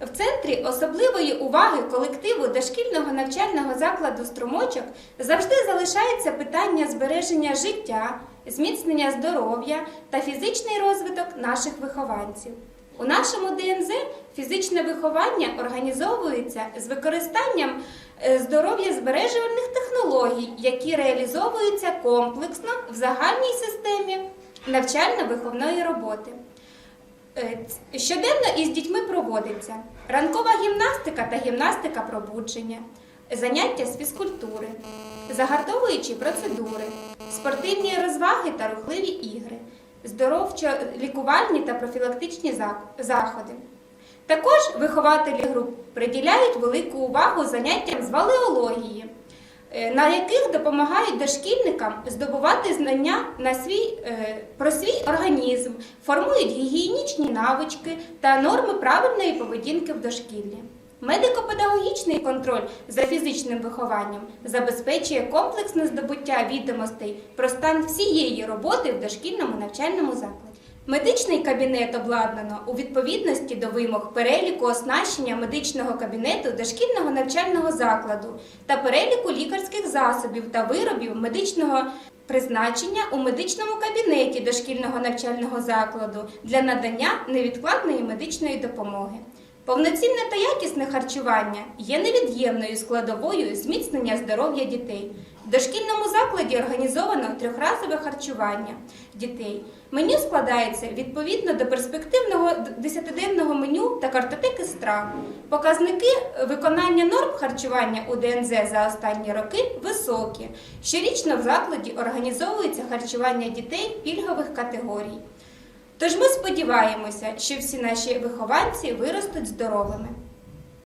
В центрі особливої уваги колективу дошкільного навчального закладу струмочок завжди залишається питання збереження життя, зміцнення здоров'я та фізичний розвиток наших вихованців. У нашому ДНЗ фізичне виховання організовується з використанням е, здоров'я збережувальних технологій, які реалізовуються комплексно в загальній системі навчально-виховної роботи. Е, Щоденно із дітьми проводиться. Ранкова гімнастика та гімнастика пробудження, заняття з фізкультури, загартовуючі процедури, спортивні розваги та рухливі ігри, здоровчо-лікувальні та профілактичні заходи. Також вихователі груп приділяють велику увагу заняттям з валеології, на яких допомагають дошкільникам здобувати знання на свій, е, про свій організм, формують гігієнічні навички та норми правильної поведінки в дошкіллі. Медико-педагогічний контроль за фізичним вихованням забезпечує комплексне здобуття відомостей про стан всієї роботи в дошкільному навчальному закладі. Медичний кабінет обладнано у відповідності до вимог переліку оснащення медичного кабінету дошкільного навчального закладу та переліку лікарських засобів та виробів медичного призначення у медичному кабінеті дошкільного навчального закладу для надання невідкладної медичної допомоги. Повноцінне та якісне харчування є невід'ємною складовою зміцнення здоров'я дітей. В дошкільному закладі організовано трьохразове харчування дітей. Меню складається відповідно до перспективного десятиденного меню та картотеки страв. Показники виконання норм харчування у ДНЗ за останні роки високі. Щорічно в закладі організовується харчування дітей пільгових категорій. Тож ми сподіваємося, що всі наші вихованці виростуть здоровими.